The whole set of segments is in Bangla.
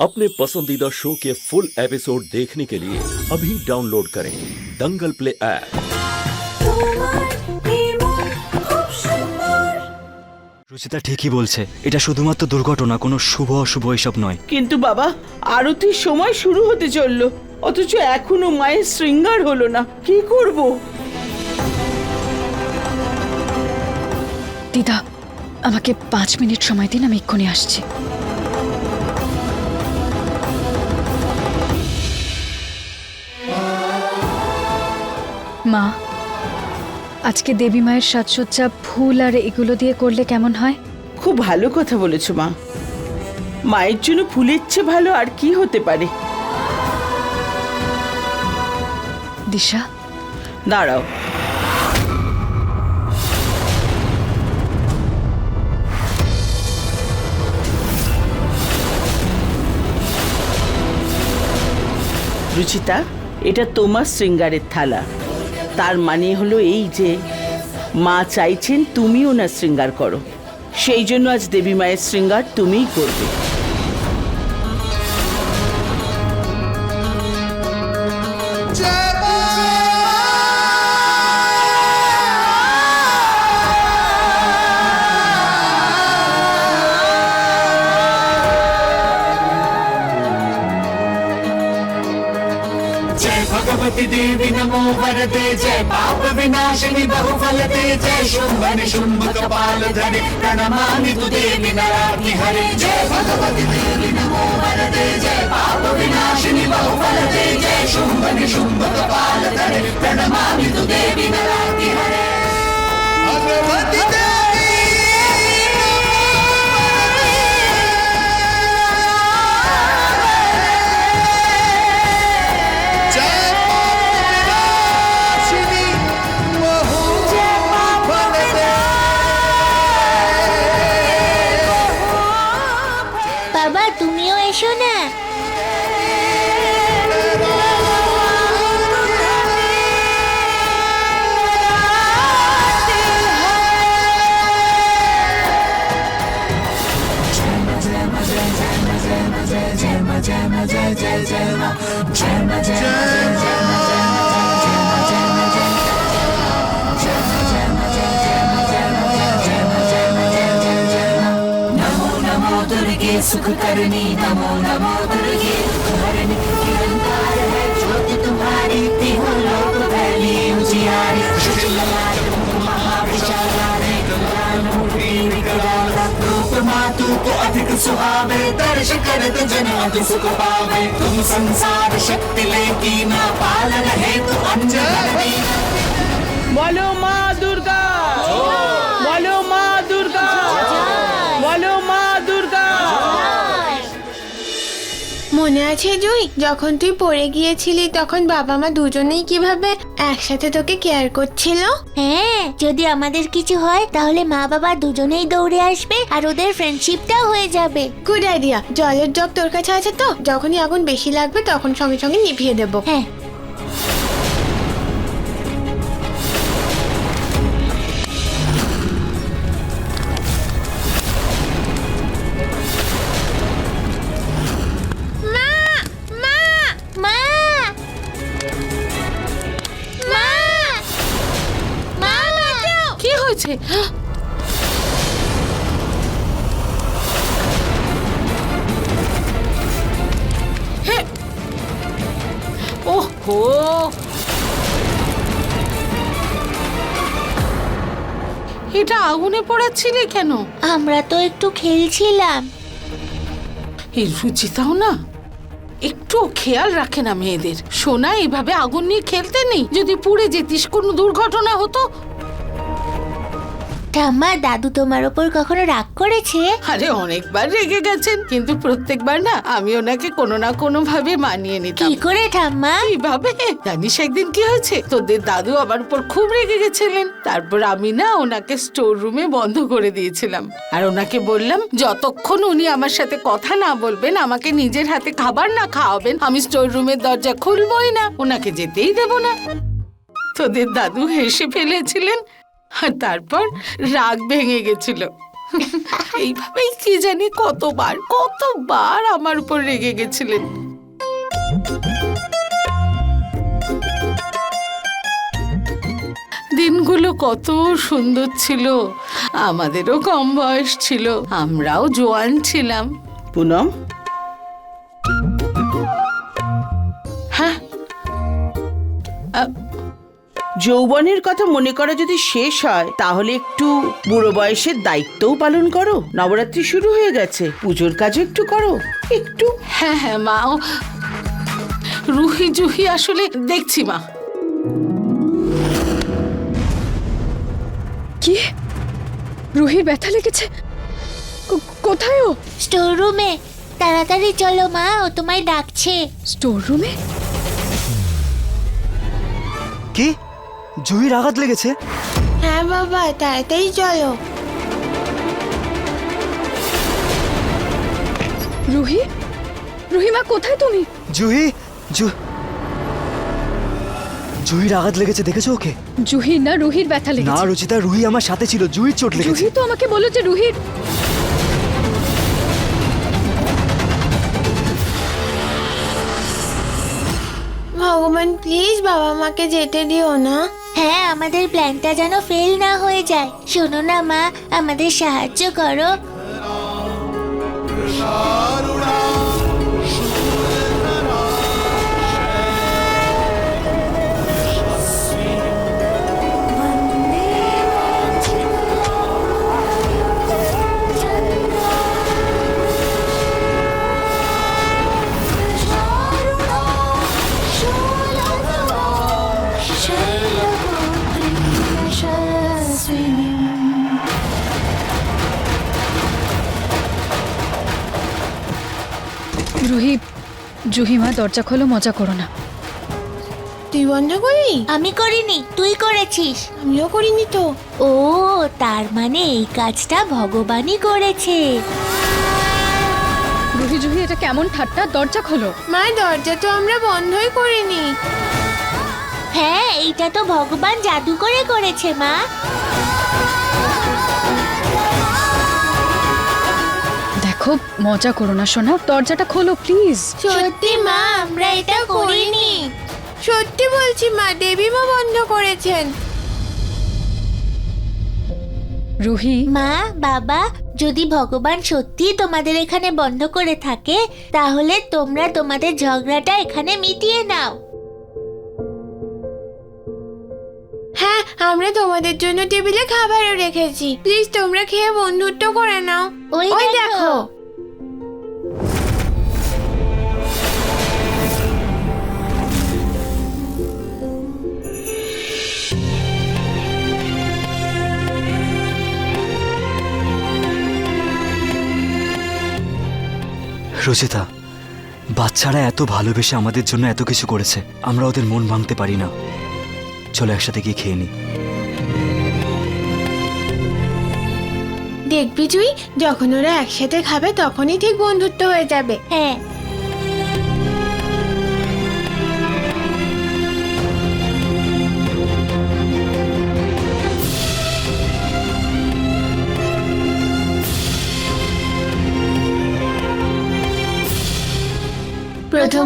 अपने पसंदीदा शो के फुल एपिसोड देखने के लिए अभी डाउनलोड करें दंगल प्ले ऐप তোমার নির্মল খুব সুন্দর রুচিতা ঠিকই বলছে এটা শুধুমাত্র দুর্ঘটনা কোনো শুভ অশুভ এসব নয় কিন্তু বাবা আরতির সময় শুরু হতে চললো অথচ এখনো মায়ের শৃঙ্গার হলো না কি করব দিদা আমাকে পাঁচ মিনিট সময় দিন আমি এক্ষুনি আসছি মা আজকে দেবী মায়ের সাজসজ্জা ফুল আর এগুলো দিয়ে করলে কেমন হয়? খুব ভালো কথা বলেছ মা। মায়ের জন্য ফুলের চেয়ে ভালো আর কি হতে পারে? দিশা? দাঁড়াও। রুচিতা এটা তোমার শৃঙ্গারের থালা। তার মানে হলো এই যে, মা চাইছেন তুমি ওনার শৃঙ্গার করো। সেই জন্য আজ দেবী মায়ের শৃঙ্গার তুমিই করবে। जय देवी नमो वरदे जय पाप विनाशिनी बहुफल दे जय शुंभ निशुंभ कपाल धरे प्रणमामि तु देवी नराति हरे। जय भगवती देवी नमो वरदे जय पाप विनाशिनी बहुफल दे जय शुंभ निशुंभ कपाल धरे प्रणमामि तु देवी नराति हरे। भगवती सुख करनी नमो नमो दुर्गे। हरण निरंकार है, ज्योति तुम्हारी तिहो लोक उजियारी। मातु को अधिक सुहावे, दर्श कर जन अति सुख पावे। तुम संसार शक्ति लेकी ना पालन है तो अंजन बोलो माँ दुर्गा। আছে জুই যখন তুই পড়ে গিয়েছিলি তখন বাবা মা দুজনেই কীভাবে একসাথে তোকে কেয়ার করছিল? হ্যাঁ যদি আমাদের কিছু হয় তাহলে মা বাবা দুজনেই দৌড়ে আসবে আর ওদের ফ্রেন্ডশিপটাও হয়ে যাবে। গুড আইডিয়া জলের জগ তোর কাছে আছে তো? যখনই আগুন বেশি লাগবে তখন সঙ্গে সঙ্গে নিভিয়ে দেবো। হ্যাঁ। হয়েছে ওহো! এটা আগুনে পড়াচ্ছিলে কেন? আমরা তো একটু খেলছিলাম। এই রুচিতাও না? একটু খেয়াল রাখে না মেয়েদের। সোনা এভাবে আগুন নিয়ে খেলতে নেই। যদি পুড়ে যেতিস কোনো দুর্ঘটনা হতো ঠাম্মা দাদু তোমার ওপর কখনো রাগ করেছে? আরে অনেকবার রেগে গেছেন কিন্তু প্রত্যেকবার না আমি ওনাকে কোনো না কোনো ভাবে মানিয়ে নিতাম। কি করে ঠাম্মা? কীভাবে? জানিস একদিন কি হয়েছে? তোদের দাদু আমার উপর খুব রেগে গেছিলেন। তারপর আমি না ওনাকে স্টোর রুমে বন্ধ করে দিয়েছিলাম। আর ওনাকে বললাম যতক্ষণ উনি আমার সাথে কথা না বলবেন আমাকে নিজের হাতে খাবার না খাওয়াবেন আমি স্টোর রুমের দরজা খুলবই না। ওনাকে যেতেই দেব না। তোদের দাদু হেসে ফেলেছিলেন। আর তারপর রাগ ভেঙে গেছিল। এইভাবেই কি জানি কতবার কতবার আমার উপর রেগে গেছিলেন। দিনগুলো কত সুন্দর ছিল, আমাদেরও কম বয়স ছিল, আমরাও জোয়ান ছিলাম। পুনম যৌবনের কথা মনে করা যদি শেষ হয় তাহলে একটু বুড়ো বয়সের দায়িত্বও পালন করো। নবরাত্রি শুরু হয়ে গেছে পুজোর কাজও একটু করো। একটু? হ্যাঁ হ্যাঁ মা। ও রুহি জুহি আসলে দেখছি মা। কি? রুহির ব্যথা লেগেছে? কোথায় ও? স্টোর রুমে তাড়াতাড়ি চলো মা ও তোমায় ডাকছে। স্টোর রুমে কি? জুহির আঘাত লেগেছে? হ্যাঁ বাবা তাড়াতাড়ি চলো। রুহি? রুহিমা কোথায় তুমি? জুহি জু জুহির আঘাত লেগেছে দেখেছ ওকে? জুহির না রুহির ব্যথা লেগেছে। না রুচিতা রুহি আমার সাথে ছিল জুহির চোট লেগেছে। রুহি তো আমাকে বলল যে রুহির ভগবান প্লিজ বাবা মাকে যেতে দিও না। হ্যাঁ আমাদের প্ল্যানটা যেন ফেল না হয়ে যায়। শোনো না মা আমাদের সাহায্য করো। রুহি জুহিমা দরজা খোলো মজা করো না। তুই বন্ধ করলি আমি করিনি তুই করেছিস। আমিও করিনি তো। ও তার মানে এই কাজটা ভগবানই করেছে। রুহি জুহি এটা কেমন ঠাট্টা? দরজা খোলো। মা দরজা তো আমরা বন্ধই করিনি। হ্যাঁ এইটা তো ভগবান জাদু করে করেছে মা। দেখো মজা করো না সোনা। দরজাটা খোলো প্লিজ সত্যি মা আমরা এটা করিনি। সত্যি বলছি মা দেবী মা বন্ধ করেছেন। রুহি। মা বাবা যদি ভগবান সত্যি তোমাদের এখানে বন্ধ করে থাকে তাহলে তোমরা তোমাদের ঝগড়াটা এখানে মিটিয়ে নাও। হ্যাঁ আমরা তোমাদের জন্য টেবিলে খাবারও রেখেছি। প্লিজ তোমরা খেয়ে বন্ধুত্ব করে নাও। ওই ওই দেখো। রুচিতা বাচ্চারা এত ভালোবেসে আমাদের জন্য এত কিছু করেছে আমরা ওদের মন ভাঙতে পারি না। চলো একসাথে গিয়ে খেয়ে নি। দেখবি তুই যখন ওরা একসাথে খাবে তখনই ঠিক বন্ধুত্ব হয়ে যাবে। হ্যাঁ।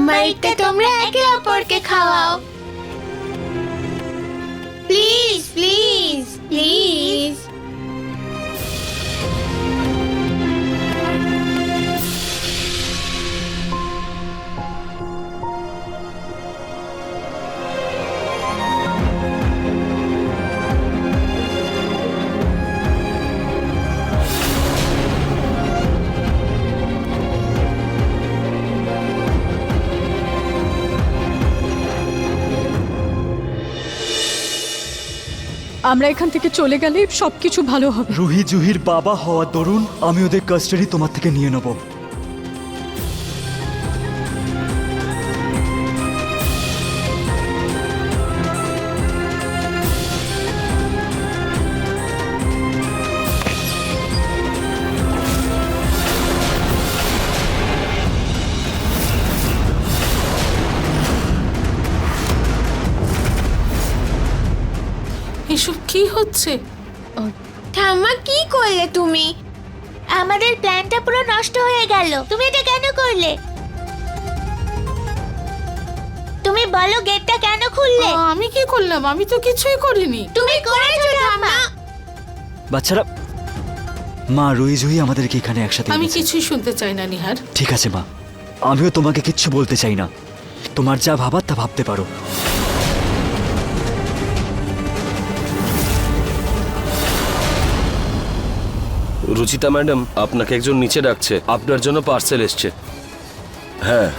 প্রথম তোমরা একে অপরকে খাওয়াও। আমরা এখান থেকে চলে গেলে সবকিছু ভালো হবে। রুহি জুহির বাবা হওয়ার দরুন, আমি ওদের কাস্টাডি তোমার থেকে নিয়ে নেব। হচ্ছে? ঠাম্মা কি করলে তুমি? আমাদের প্ল্যানটা পুরো নষ্ট হয়ে গেল। তুমি এটা কেন করলে? তুমি বলো গেটটা কেন খুললে? আমি কি করলাম? আমি তো কিছুই করিনি। তুমি করেছ ঠাম্মা। বাচ্চারা মা রুই জুই আমাদেরকে এখানে একসাথে আমি এনেছে। কিছুই শুনতে চাই না নিহার। ঠিক আছে মা। আমিও তোমাকে কিচ্ছু বলতে চাই না। তোমার যা ভাবার তা ভাবতে পারো। রুচিতা ম্যাডাম আপনাকে একজন নিচে ডাকছে। আপনার জন্য পার্সেল এসছে। হ্যাঁ।